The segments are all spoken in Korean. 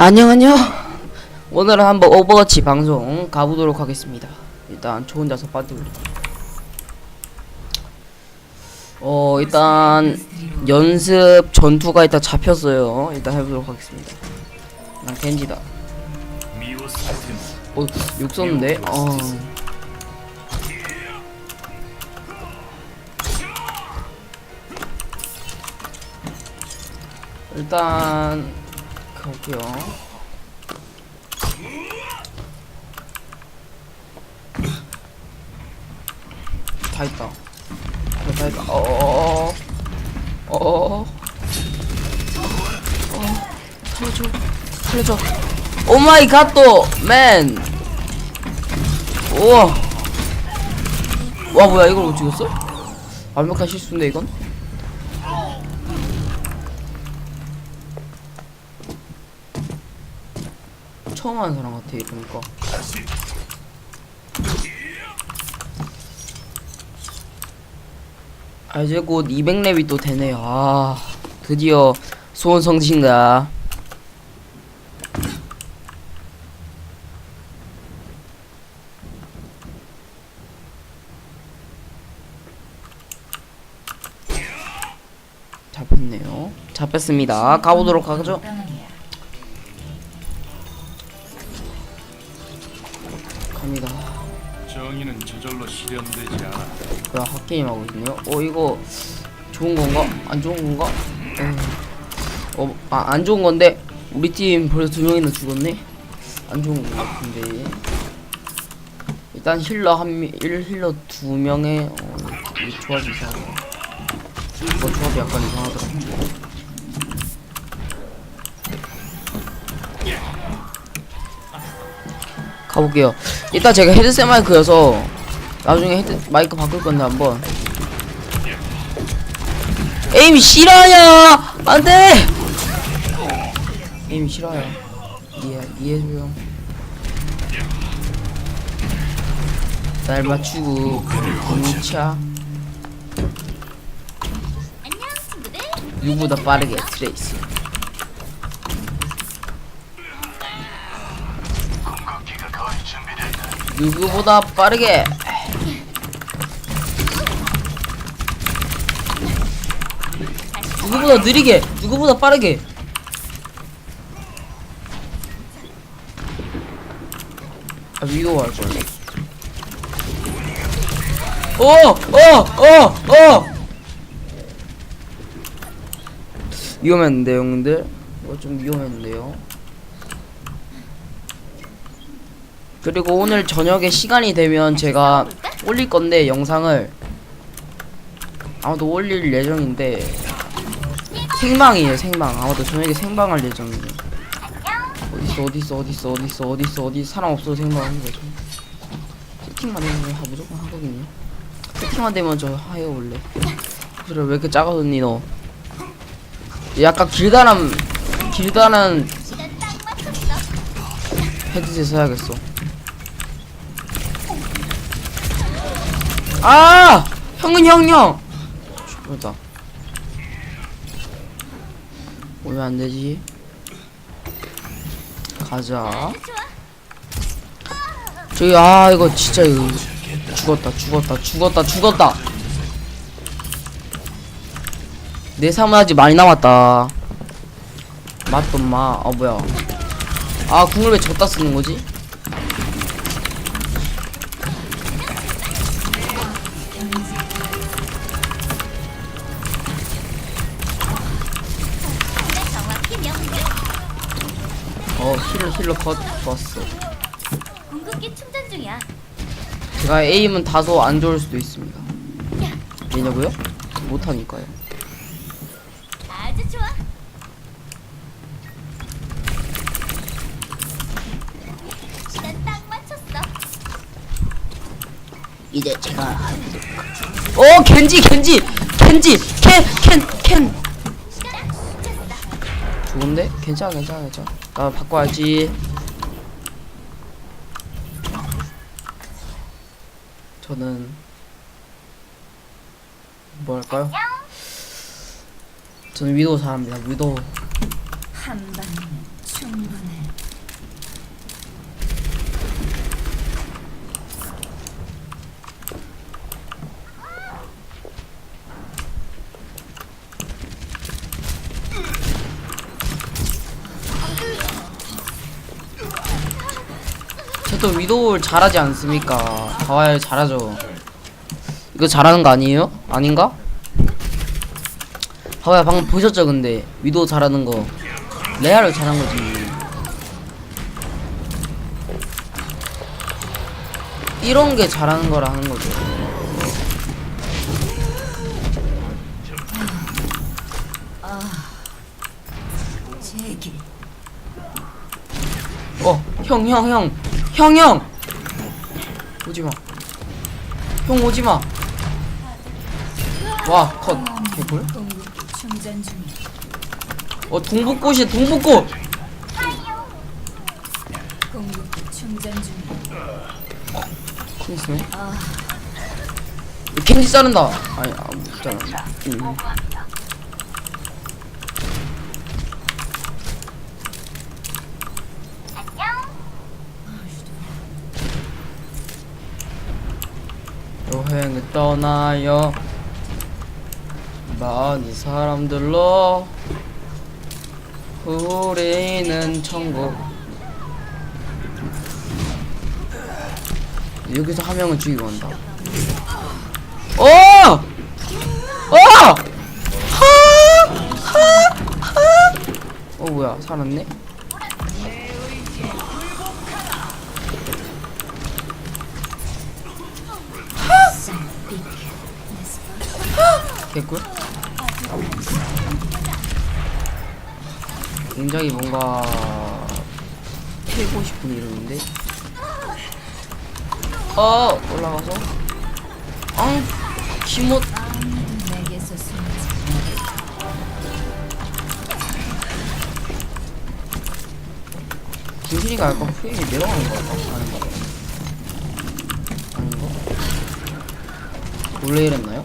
안녕 안녕 오늘은 한번 오버워치 방송 가보도록 하겠습니다. 일단 저 혼자서 빠뜨려 어 일단 연습 전투가 일단 잡혔어요. 일단 해보도록 하겠습니다. 난 겐지다. 어욕 썼는데? 어. 일단 가볼게요. 다 있다. 어, 다 있다. 어어어어. 어어어. 어 살려줘. 살려줘. 오 마이 갓도 맨. 우와. 와 뭐야. 이걸 못 죽였어? 완벽한 실수인데 이건? 처음 하는 사람 같아 이러니까. 아 이제 곧 200렙이 또 되네요. 아 드디어 소원 성진가 잡혔네요. 잡혔습니다. 가보도록 하죠 갑니다 정의는 저절로 실현되지 않아. 뭐야 핫게임 하고 있네요 어 이거 좋은 건가? 안 좋은 건가? 어, 아, 안 좋은 건데 우리 팀 벌써 두 명이나 죽었네 안 좋은 것 같은데 일단 힐러 한 명, 1 힐러 두 명에 어, 이 조합이 이상하네 이거 조합이 약간 이상하더라 가볼게요. 이따 제가 헤드셋 마이크여서 나중에 헤드 마이크 바꿀 건데 한번. 에임이 싫어요! 안돼! 에임이 싫어요. 이해 이해해줘요 날 맞추고 공차. 누구보다 빠르게 트레이스 누구보다 빠르게. 누구보다 느리게 누구보다 빠르게. 아 위도 할 거야 어어 어 어! 위험했는데 형님들? 이거 좀 위험했는데요 그리고 오늘 저녁에 시간이 되면 제가 올릴 건데 영상을. 아마도 올릴 예정인데 생방이에요 생방. 아마도 저녁에 생방할 예정이에요. 어딨어 어딨어 어딨어 어딨어 어딨어 어디 사람 없어도 생방하는 거죠 세팅만 되면 하 무조건 하거든요 세팅만 되면 저 하요 원래. 그래 왜 이렇게 작아졌니 너? 약간 길다란 길다란 헤드셋 써야겠어 아! 형은 형 형! 죽었다. 오면 안되지? 가자. 저기 아 이거 진짜 이거 죽었다 죽었다 죽었다 죽었다. 내 삶은 아직 많이 남았다. 맛도 마아 뭐야. 아 궁을 왜 졌다 쓰는 거지? 힐러 힐러 컷 좋았어 궁극기 충전 중이야. 제가 에임은 다소 안 좋을 수도 있습니다. 왜냐고요? 못하니까요. 아주 좋아. 시간 딱 맞췄어. 이제 제가 어 겐지 겐지 겐지 캔 캔캔. 시간 맞췄어. 좋은데? 괜찮아 괜찮아 괜찮아 나 바꿔야지 저는 뭐 할까요? 저는 위도우 사람입니다 위도우 한 방이면 충분해. 또 위도우를 잘하지 않습니까? 가와야 잘하죠. 이거 잘하는 거 아니에요? 아닌가? 가와야 방금 보셨죠 근데 위도우 잘하는 거 레아를 잘한 거지. 이런 게 잘하는 거라 하는 거죠. 제길. 어, 형, 형, 형, 형, 형. 오지 마. 형 오지 마. 와, 컷. 개꿀. 어, 동북꽃이 동북꽃. 크리스네. 캔디 자른다. 아니, 아, 못 자른다. 음. 여행을 떠나요. 많은 사람들로 우리는 천국. 여기서 한 명은 죽이고 간다. 어! 어! 하! 하! 하! 어 뭐야 살았네? 개꿀? 굉장히 뭔가 패고 싶은 이름인데? 어! 올라가서? 앙! 숨지. 김신이가 약간 프레임이 내려가는 거 같아 아닌가 원래 이랬나요?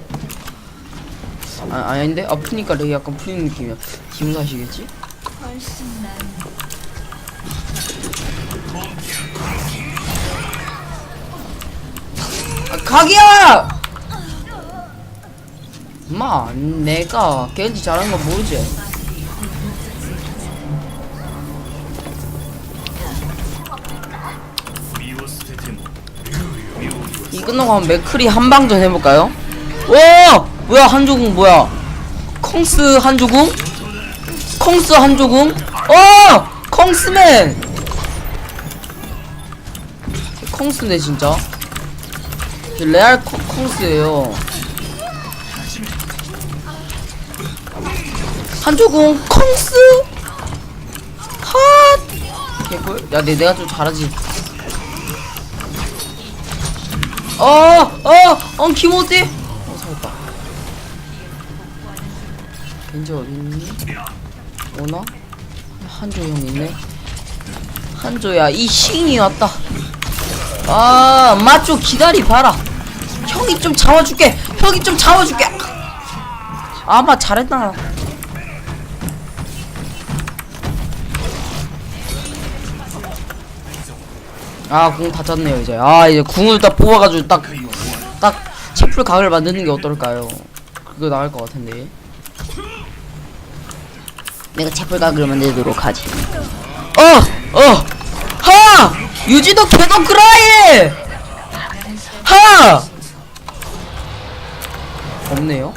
아 아닌데 아프니까 렉이 약간 풀리는 느낌이야 기분 난 아, 각이야! 마, 내가 겐지 잘하는 거 모르지? 끝나고 한 맥크리 한방전 해볼까요? 와! 뭐야, 한 조궁 뭐야? 콩스 한 조궁? 콩스 한 조궁? 어! 콩스맨! 콩스네, 진짜. 저 레알 콩, 콩스예요. 한 조궁 콩스 핫 개꿀 야 내, 내가 좀 잘하지 어어어 키모지 어 살았다. 겐지 어딨니? 오나 한조 형 있네. 한조야 이 싱이 왔다. 아 마초 기다리 봐라. 형이 좀 잡아줄게. 형이 좀 잡아줄게. 아마 잘했다 아궁 다 짰네요 이제. 아 이제 궁을 딱 뽑아가지고 딱딱 채플 각을 만드는 게 어떨까요? 그거 나을 것 같은데. 내가 채플 각을 만들도록 하지. 어 어! 하! 유지도 개도 그라이! 하! 없네요?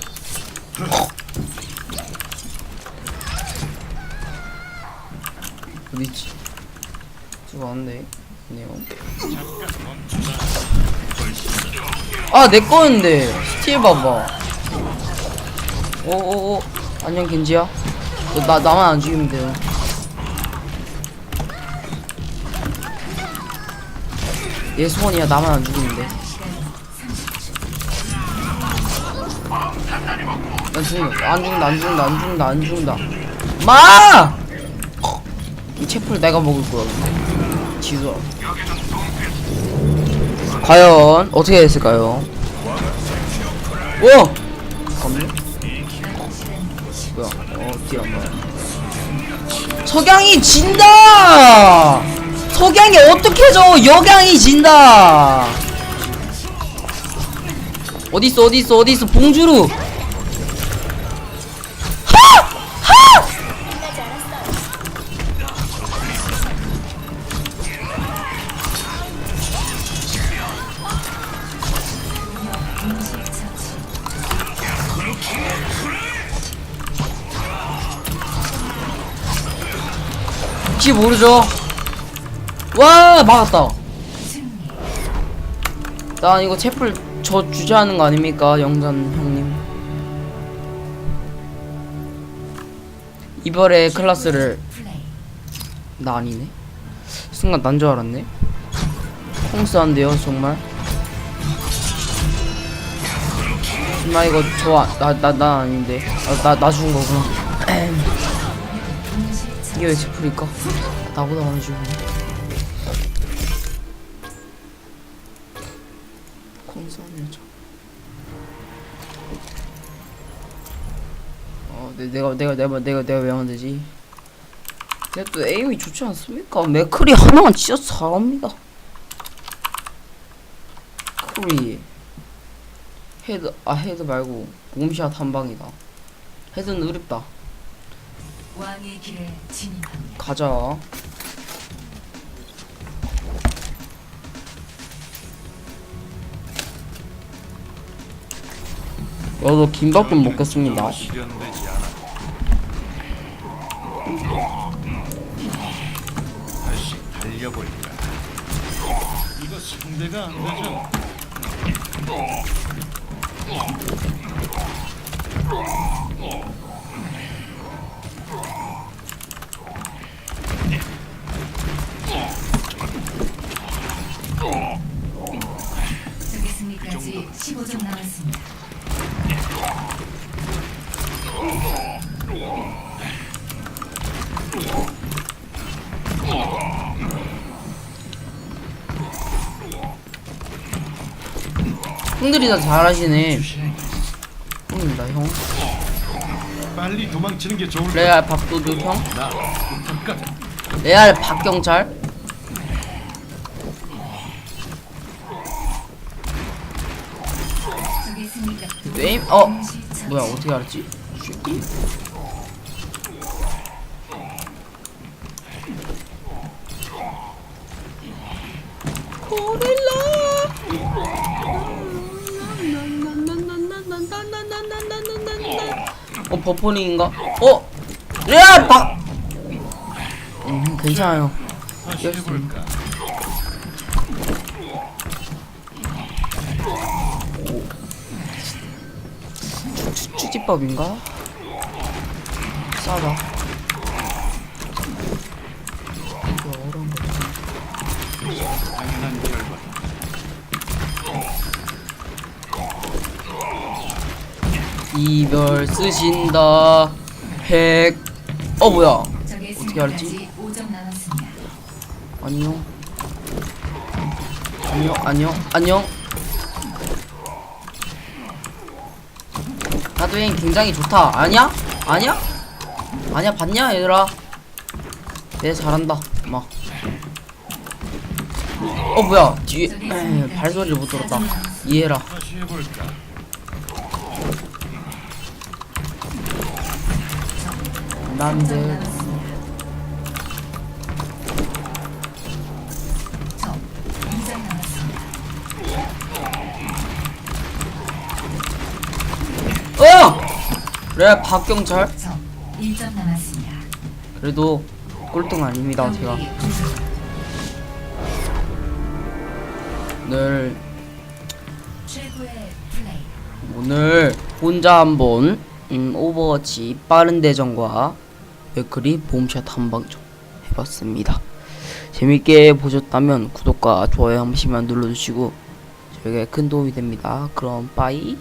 어디지 저거 안돼 아 내 거였는데. 스틸 봐봐. 오오오 안녕 겐지야. 너, 나 나만 안 죽이면 돼요 얘 소원이야 나만 안 죽이면 돼. 난 죽는다. 안 죽는다 안 죽는다 안 죽는다 안 죽는다. 마! 이 채플 내가 먹을 거야 근데 지수야 과연 어떻게 됐을까요? 오! 뭐야? 어 뒤에 안 나와 석양이 진다! 석양이 어떻게 져 역양이 진다! 어딨어 어딨어 어딨어? 봉주루 모르죠? 와 막았다. 난 이거 채플 저 주저하는 거 아닙니까 영전 형님? 이별의 클라스를. 나 아니네? 순간 난 줄 알았네. 콩스한데요 정말. 나 이거 저나나 나 아닌데. 나나 죽은 거구나 이게 왜 제풀일까 나보다 많이 죽네 콩스한 여자 어 내, 내가 내가 내가 내가 내가 왜 하면 되지 근데 또 에임이 좋지 않습니까? 맥클이 하나만 진짜 잘합니다. 크리 헤드 아 헤드 말고 곰샷 한 방이다. 헤드는 어렵다. 왕의 길에 진입합니다. 가자. 저도 김밥 좀 먹겠습니다. 다시 달려볼까. 이거 상대가 안 되잖 형들이 다 잘하시네. 형입니다 형. 빨리 도망치는 게 좋을 레알 밥도둑 형. 레알 박경찰. 네임 어. 뭐야 어떻게 알았지? 어 버퍼링인가? 어 레알 박. 음 괜찮아요. 다시 해볼까. 추- 추지법인가? 싸다. 이거 어려운 거. 당연한. 이별 쓰신다. 핵. 어 뭐야? 어떻게 알았지? 승리까지 5점 남았습니다. 안녕. 안녕 안녕 안녕. 하드웨인 굉장히 좋다. 아니야? 아니야? 아니야 봤냐 얘들아? 내 잘한다. 막. 어 뭐야 뒤에 에이, 발소리를 못 들었다. 이해라. 난들 적 2점 남았습니다. 어! 그래 박경찰. 적 1점 남았습니다. 그래도 꼴등 아닙니다 제가. 오늘. 오늘 혼자 한번 음, 오버워치 빠른 대전과 맥크리 봄샷 한방 좀 해봤습니다. 재밌게 보셨다면 구독과 좋아요 한 번씩만 눌러주시고 저에게 큰 도움이 됩니다. 그럼 빠이.